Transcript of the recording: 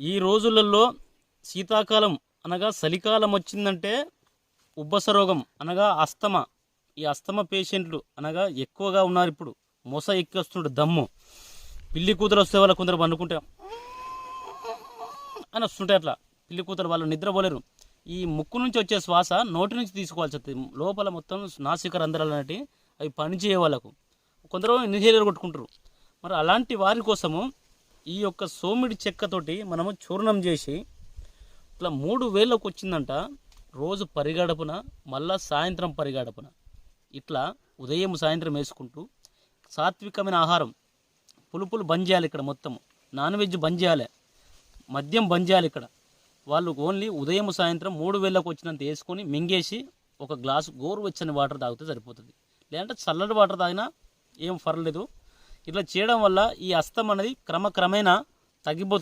ఈ రోజులలో శీతాకాలం అనగా చలికాలం వచ్చిందంటే ఉబ్బస రోగం అనగా అస్తమ. ఈ అస్తమ పేషెంట్లు అనగా ఎక్కువగా ఉన్నారు ఇప్పుడు. మొస ఎక్కి వస్తుండే దమ్ము. పిల్లి కూతురు వస్తే వాళ్ళు కొందరు పండుకుంటే అని వస్తుంటాయి అట్లా. పిల్లి కూతురు వాళ్ళు నిద్రపోలేరు. ఈ ముక్కు నుంచి వచ్చే శ్వాస నోటి నుంచి తీసుకోవాల్సి వస్తుంది. లోపల మొత్తం నాసిక రంధ్రాలు అనేటివి అవి పనిచేయే వాళ్ళకు. కొందరు ఇన్హేలర్ కొట్టుకుంటారు. మరి అలాంటి వారి కోసము ఈ యొక్క సోమిడి చెక్కతోటి మనము చూర్ణం చేసి ఇట్లా మూడు వేలకు వచ్చిందంట. రోజు పరిగడపున మళ్ళా సాయంత్రం పరిగడపున. ఇట్లా ఉదయం సాయంత్రం వేసుకుంటూ సాత్వికమైన ఆహారం. పులుపులు బంద్ చేయాలి ఇక్కడ మొత్తం. నాన్ వెజ్ బంద్ చేయాలి. మద్యం బంద్ చేయాలి ఇక్కడ. వాళ్ళు ఓన్లీ ఉదయం సాయంత్రం మూడు వేలకు వచ్చినంత వేసుకొని మింగేసి ఒక గ్లాసు గోరువెచ్చని వాటర్ తాగితే సరిపోతుంది. లేదంటే చల్లటి వాటర్ తాగినా ఏం పర్లేదు. ఇట్లా చేయడం వల్ల ఈ అస్తం అనేది క్రమక్రమేణా తగ్గిపోతుంది.